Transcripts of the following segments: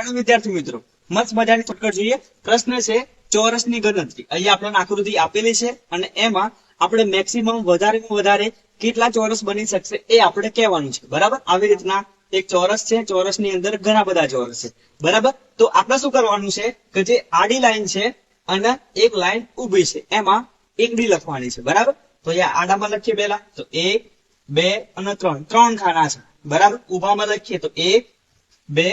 Hello વિદ્યાર્થી મિત્રો, મસ્ત મજાની શોર્ટકટ જોઈએ. પ્રશ્ન છે, ચોરસની ગણતરી. અહીંયા આપણને આકૃતિ આપેલી છે અને એમાં આપણે મેક્સિમમ વધારેમાં વધારે કેટલા ચોરસ બની શકશે એ આપણે કહેવાનું છે. બરાબર? આવી રીતના એક ચોરસ છે, ચોરસની અંદર ઘણા બધા ચોરસ છે. બરાબર? તો આપણે શું કરવાનું છે કે જે આડી લાઈન છે અને એક લાઈન ઊભી છે. એમાં એક ડી લખવાની છે. બરાબર? તો અહીંયા આડામાં લખીએ પહેલા. તો એક, બે અને ત્રણ. ત્રણ ખાના છે. બરાબર? ઊભામાં લખીએ તો એક, બે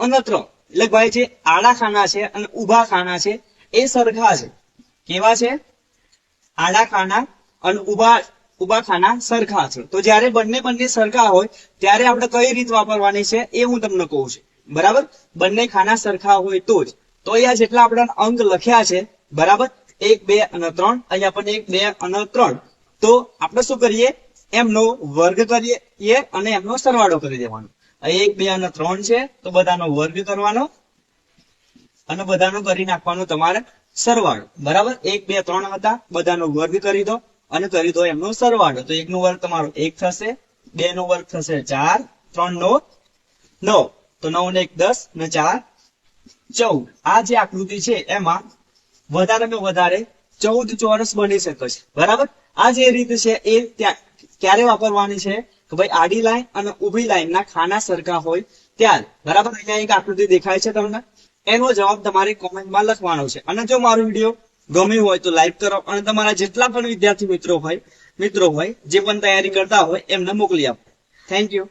અને ત્રણ એટલે ભાઈ જે આડા ખાના છે અને ઊભા ખાના છે. એ સરખા છે. કેવા છે? આડા ખાના અને ઊભા ઊભા ખાના સરખા છે. તો જ્યારે બંને બંને સરખા હોય, ત્યારે આપણે કઈ રીત વાપરવાની છે? એ હું તમને કહું છું. બરાબર? બંને ખાના સરખા હોય તો જ. તો અહીંયા જેટલા આપણે અંક લખ્યા છે, બરાબર? એક, બે અને ત્રણ. અહીંયા પણ એક, બે અને ત્રણ. તો આપણે શું કરીએ? એમનો વર્ગ કરીએ અને એમનો સરવાળો કરી દેવાનો. એક, બે અને ત્રણ છે, તો બધાનો વર્ગ કરવાનો અને બધાનો કરી નાખવાનો તમારે સરવાળો. બરાબર? એક, બે, ત્રણ હતા, બધાનો વર્ગ કરી દો અને કરી દો એમનો સરવાળો. તો એક નો વર્ગ તમારો એક થશે બે નો વર્ગ થશે ચાર ત્રણ નો નવ. તો નવ ને એક દસ ને ચાર, ચૌદ. આ જે આકૃતિ છે, એમાં વધારેમાં વધારે ચૌદ ચોરસ બની શકે છે બરાબર? આ જે રીત છે, એ ત્યાં ક્યારે વાપરવાની છે? કે ભાઈ આડી લાઈન અને ઊભી લાઈન ના ખાના સરખા હોય ત્યાર બરાબર અહીંયા એક આકૃતિ દેખાય છે તમને. એનો જવાબ તમારે કોમેન્ટમાં લખવાનો છે. અને જો મારો વીડિયો ગમ્યો હોય તો લાઈક કરો અને તમારા જેટલા પણ વિદ્યાર્થી મિત્રો હોય મિત્રો હોય, જે પણ તૈયારી કરતા હોય, એમને મોકલી આપો. Thank you